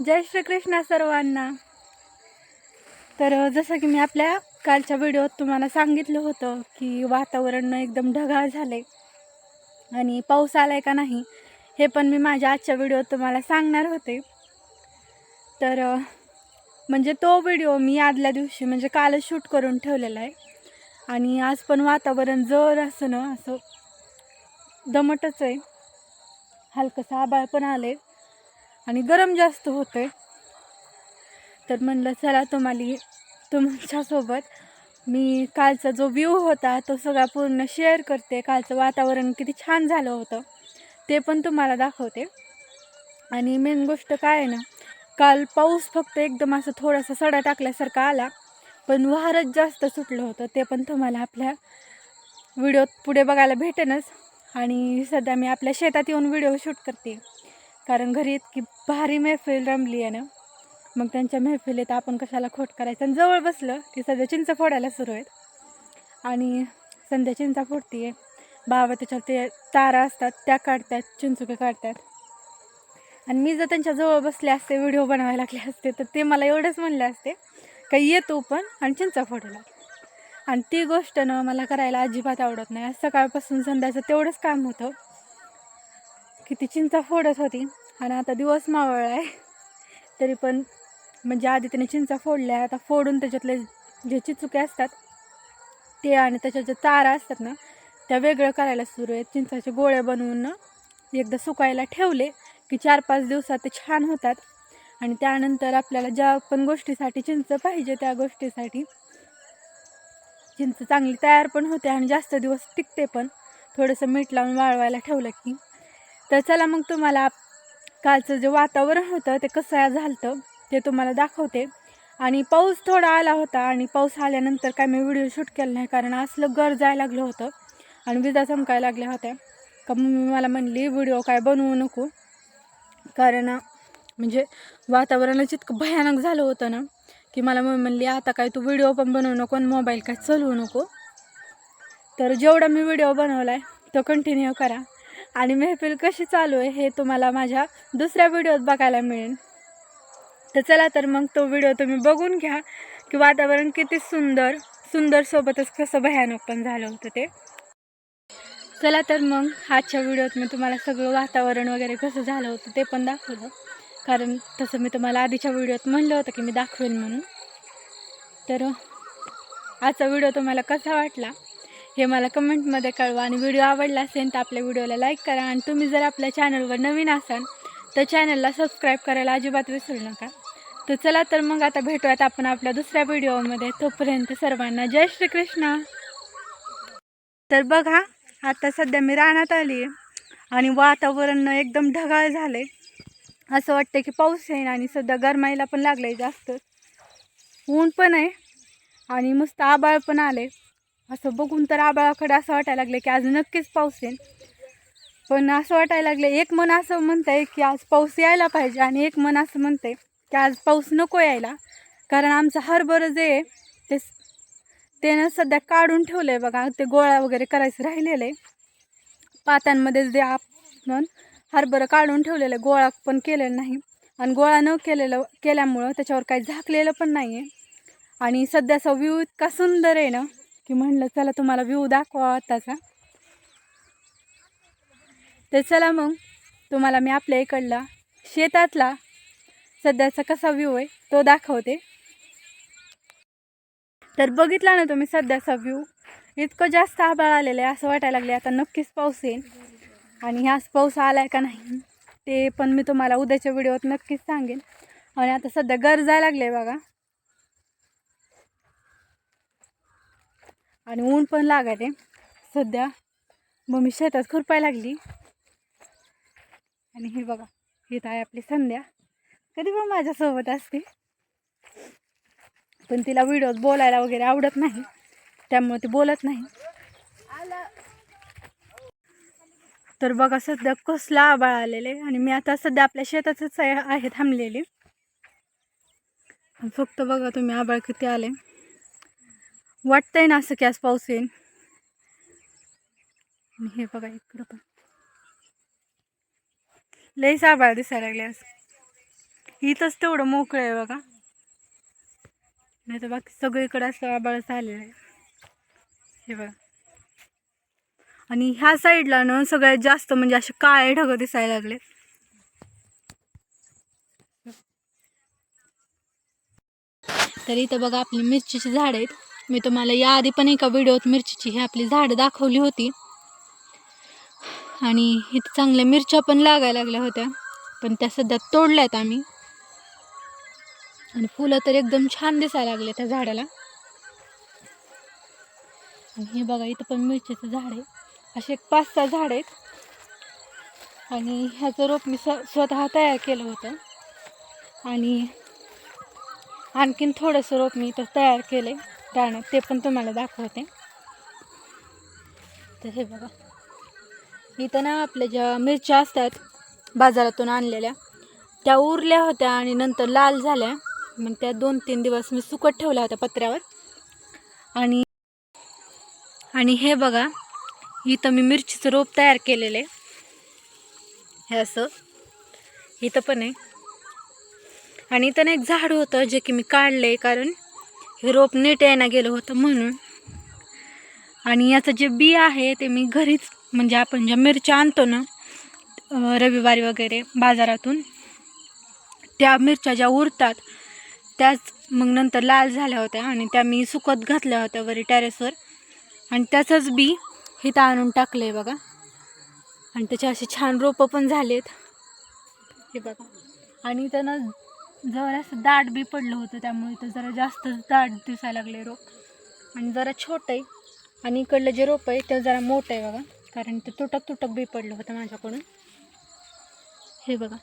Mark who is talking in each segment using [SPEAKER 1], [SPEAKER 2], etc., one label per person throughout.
[SPEAKER 1] जय श्रीकृष्ण सर्वांना. तर जसं की मी आपल्या कालच्या व्हिडिओत तुम्हाला सांगितलं होतं की वातावरण एकदम ढगाळ झाले आणि पाऊस आलाय का नाही हे पण मी माझ्या आजच्या व्हिडिओत तुम्हाला सांगणार होते. तर म्हणजे तो व्हिडिओ मी आदल्या दिवशी म्हणजे कालच शूट करून ठेवलेला आहे. आणि आज पण वातावरण जर असं ना असं दमटच आहे. हलकंसं आबाळ पण आले आणि गरम जास्त होतंय. तर म्हणलं चला तुम्हाला तुमच्यासोबत मी कालचा जो व्ह्यू होता तो सगळा पूर्ण शेअर करते. कालचं वातावरण किती छान झालं होतं ते पण तुम्हाला दाखवते. आणि मेन गोष्ट काय आहे ना काल पाऊस फक्त एकदम असं थोडासा सडा टाकल्यासारखा आला पण वारच जास्त सुटलं होतं ते पण तुम्हाला आपल्या व्हिडिओत पुढे बघायला भेटेनच. आणि सध्या मी आपल्या शेतात येऊन व्हिडिओ शूट करते. कारण घरी इतकी भारी मैफिल रमली आहे ना. मग त्यांच्या मैफिलीत आपण कशाला खोट करायचं? आणि जवळ बसलं की सध्या चिंच फोडायला सुरू आहेत. आणि संध्या चिंचा फोडते आहे बाबा त्याच्यात ते तारा असतात त्या काढतात चिंचुके काढतात. आणि मी जर त्यांच्या जवळ बसले असते व्हिडिओ बनवायला लागले असते तर ते मला एवढंच म्हणले असते का येतो पण आणि चिंचा फोडायला आणि ती गोष्ट ना मला करायला अजिबात आवडत नाही. आज सकाळपासून संध्याचं तेवढंच काम होतं की ती चिंचा फोडत होती. आणि आता दिवस मावळला आहे. तरी पण म्हणजे आधी त्याने चिंचा फोडल्या आता फोडून त्याच्यातले जे चिचुके असतात ते आणि त्याच्या ज्या तारा असतात ना त्या वेगळं करायला सुरू आहेत. चिंचाचे गोळे बनवून एकदा सुकायला ठेवले की चार पाच दिवसात ते छान होतात. आणि त्यानंतर आपल्याला ज्या पण गोष्टीसाठी चिंच पाहिजे त्या गोष्टीसाठी चिंच चांगली तयार पण होते आणि जास्त दिवस टिकते पण. थोडंसं मीठ लावून वाळवायला ठेवलं की. तर चला मग तुम्हाला कालचं जे वातावरण होतं ते कसं झालं ते तुम्हाला दाखवते. आणि पाऊस थोडा आला होता आणि पाऊस आल्यानंतर काय मी व्हिडिओ शूट केला नाही कारण असलं गर जायला लागलं होतं आणि विजा चमकायला लागल्या होत्या. का मम्मी मला म्हणली व्हिडिओ काय बनवू नको. कारण म्हणजे वातावरणच इतकं भयानक झालं होतं ना की मला मम्मी म्हणली आता काय तू व्हिडिओ पण बनवू नको आणि मोबाईल काय चालवू नको. तर जेवढा मी व्हिडिओ बनवला आहे तो कंटिन्यू करा. आणि मेहफिल कशी चालू आहे हे तुम्हाला माझ्या दुसऱ्या व्हिडिओत बघायला मिळेल. तर चला तर मग तो व्हिडिओ तुम्ही बघून घ्या की वातावरण किती सुंदर सुंदर सोबतच कसं भयानक पण झालं होतं ते. चला तर मग आजच्या व्हिडिओत मी तुम्हाला सगळं वातावरण वगैरे कसं झालं होतं ते पण दाखवलं. कारण तसं मी तुम्हाला आधीच्या व्हिडिओत म्हणलं होतं की मी दाखवेन म्हणून. तर आजचा व्हिडिओ तुम्हाला कसा वाटला? हे मला कमेंटमध्ये कळवा आणि व्हिडिओ आवडला असेल तर आपल्या व्हिडिओला लाईक करा आणि तुम्ही जर आपल्या चॅनलवर नवीन असाल तर चॅनलला सबस्क्राईब करायला अजिबात विसरू नका. तर चला तर मग आता भेटूयात आपण आपल्या दुसऱ्या व्हिडिओमध्ये. तोपर्यंत सर्वांना जय श्रीकृष्ण. तर बघा आता सध्या मी रानात आली आहे आणि वातावरण एकदम ढगाळ झालं आहे असं वाटतं की पाऊस येईल आणि सध्या गरमाईला पण लागलं आहे जास्त. ऊन पण आहे आणि मस्त आबाळ पण आले असं बघून तर आबाळाकडे असं वाटायला लागलं की आज नक्कीच पाऊस येईल. पण असं वाटायला लागलं एक मन असं म्हणतंय की आज पाऊस यायला पाहिजे आणि एक मन असं म्हणतंय की आज पाऊस नको यायला. कारण आमचं हरभरं जे आहे ते त्यानं सध्या काढून ठेवलं आहे बघा ते गोळा वगैरे करायचं राहिलेलं आहे. पात्यांमध्ये जे आपण हरभरं काढून ठेवलेलं आहे गोळा पण केलेलं नाही. आणि गोळा न केलेलं केल्यामुळं त्याच्यावर काही झाकलेलं पण नाही आहे आणि सध्याचा व्ह्यू इतका सुंदर आहे ना की म्हणलं चला तुम्हाला व्ह्यू दाखवा आत्ताचा. तर चला मग तुम्हाला मी आपल्या इकडला शेतातला सध्याचा कसा व्ह्यू आहे तो दाखवते. तर बघितला ना तुम्ही सध्याचा व्ह्यू इतकं जास्त आभाळ आलेलं आहे असं वाटायला लागले आता नक्कीच पाऊस येईल. आणि ह्याच पाऊस आलाय का नाही ते पण मी तुम्हाला उद्याच्या व्हिडिओत नक्कीच सांगेन. आणि आता सध्या गरजायला लागले बघा. आणि ऊन पण लागायले सध्या मग मी शेतात खुरपाय लागली. आणि हे बघा येत आहे आपली संध्या. कधी पण माझ्यासोबत असते. पण तिला व्हिडिओत बोलायला वगैरे आवडत नाही. त्यामुळे ती बोलत नाही. तर बघा सध्या कसला आबाळ आलेले. आणि मी आता सध्या आपल्या शेतातच आहे आहे थांबलेली. फक्त बघा तुम्ही आबाळ किती आले. वाटतंय ना असं की आज पाऊस येईल. हे बघा इकडं पण. लई साबाळ दिसायला लागले आज. इथंच तेवढं मोकळं आहे बघा. नाही तर बाकी सगळीकडे असं आबाळच आलेलं आहे. हे बघा. आणि ह्या साईडला ना सगळ्यात जास्त म्हणजे असे काळे ढग दिसायला लागले. तर इथं बघा आपली मिरचीची झाड आहेत. मी तुम्हाला याआधी पण एका व्हिडिओत मिरचीची ही आपली झाडं दाखवली होती. आणि इथं चांगल्या मिरच्या पण लागायला लागल्या होत्या. पण त्या सध्या तोडल्यात आम्ही. आणि फुलं तर एकदम छान दिसायला लागले त्या झाडाला. आणि हे बघा इथं पण मिरचीचं झाड आहे. असे एक पाच सहा झाड आहेत. आणि ह्याचं रोप मी स्व स्वतः तयार केलं होतं. आणि आणखीन थोडंसं रोप मी इथं तयार केलं आहे रानात ते पण तुम्हाला दाखवते. तर हे बघा. इथं ना आपल्या ज्या मिरच्या असतात बाजारातून आणलेल्या त्या उरल्या होत्या आणि नंतर लाल झाल्या. मग त्या दोन तीन दिवस मी सुकत ठेवल्या होत्या पत्र्यावर. आणि आणि हे बघा इथं मी मिरचीचं रोप तयार केलेलं. आहे हे असं. इथं पण आहे. आणि इथं ना एक झाड होतं जे की मी काढले कारण हे रोप नीट यायला गेलं होतं म्हणून. आणि याचं जे बी आहे ते मी घरीच म्हणजे आपण ज्या मिरच्या आणतो ना रविवारी वगैरे बाजारातून त्या मिरच्या ज्या उरतात त्याच मग नंतर लाल झाल्या होत्या आणि त्या मी सुकत घातल्या होत्या वरी टेरेसवर आणि त्याचंच बी हिथं आणून टाकलं आहे बघा. आणि त्याचे असे छान रोपं पण झालेत. हे बघा. आणि त्यानं जवळ असं दाट बी पडलं होतं त्यामुळे इथं जरा जास्तच दाट दिसायला लागले रोप. आणि जरा छोटं आहे. आणि इकडलं जे रोप आहे ते जरा मोठं आहे बघा. कारण ते तुटक तुटक बी पडलं होतं माझ्याकडून. हे बघा.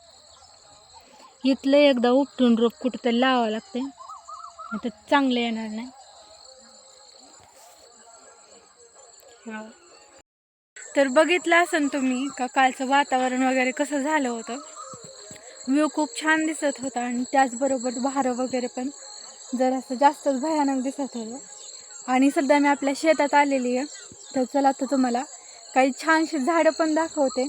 [SPEAKER 1] इथलं एकदा उपटून रोप कुठंतरी लावावं लागते नाही तर चांगलं येणार नाही. तर बघितलं असन तुम्ही का कालचं वातावरण वगैरे कसं झालं होतं? व्ह्यू खूप छान दिसत होता आणि त्याचबरोबर वारं वगैरे पण जरासं जास्तच भयानक दिसत होतं. आणि सध्या मी आपल्या शेतात आलेली आहे. तर चला तर तुम्हाला काही छानशी झाडं पण दाखवते.